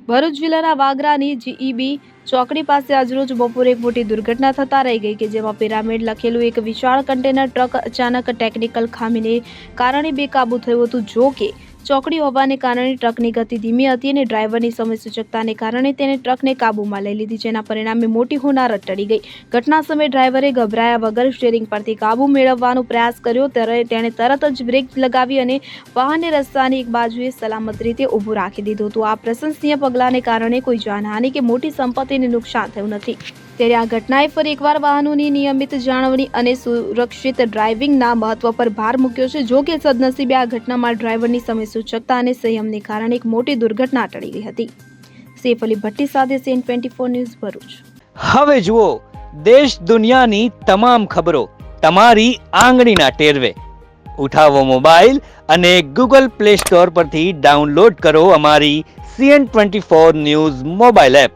ભરૂચ જિલ્લાના વાગરાની જીઈબી ચોકડી પાસે આજરોજ બપોરે એક મોટી દુર્ઘટના થતા રહી ગઈ કે જેમાં પિરામિડ લખેલું એક વિશાળ કન્ટેનર ટ્રક અચાનક ટેકનિકલ ખામીને કારણે બેકાબૂ થયું હતું. જો કે ચોકડી હોવાને કારણે ટ્રકની ગતિ ધીમી હતી અને ડ્રાઈવરની સમય સૂચકતાને કારણે તેને ટ્રકને કાબૂમાં લઈ લીધી, જેના પરિણામે મોટી હોનારત ટળી ગઈ. ઘટના સમયે ડ્રાઈવરે ગભરાયા વગર સ્ટેરિંગ પરથી કાબુ મેળવવાનો પ્રયાસ કર્યો. ત્યારે તેણે તરત જ બ્રેક લગાવી અને વાહનને રસ્તાની એક બાજુએ સલામત રીતે ઊભું રાખી દીધું હતું. આ પ્રશંસનીય પગલાંને કારણે કોઈ જાનહાનિ કે મોટી સંપત્તિને નુકસાન થયું નથી. ત્યારે આ ઘટનાએ ફરી એકવાર વાહનોની નિયમિત જાળવણી અને સુરક્ષિત ડ્રાઇવિંગના મહત્વ પર ભાર મૂક્યો છે, જો કે સદનસીબે આ ઘટનામાં ડ્રાઈવરની સમયસૂચકતા અને સંયમને કારણે એક મોટી દુર્ઘટના ટળી ગઈ હતી. સૈફ અલી ભટ્ટી સાથે CN twenty four news Bharuch. હવે જુઓ, દેશ દુનિયાની તમામ ખબરો તમારી આંગળીના ટેરવે. ઉઠાવો મોબાઈલ અને ગૂગલ પ્લે સ્ટોર પરથી ડાઉનલોડ કરો અમારી CN twenty four news mobile app.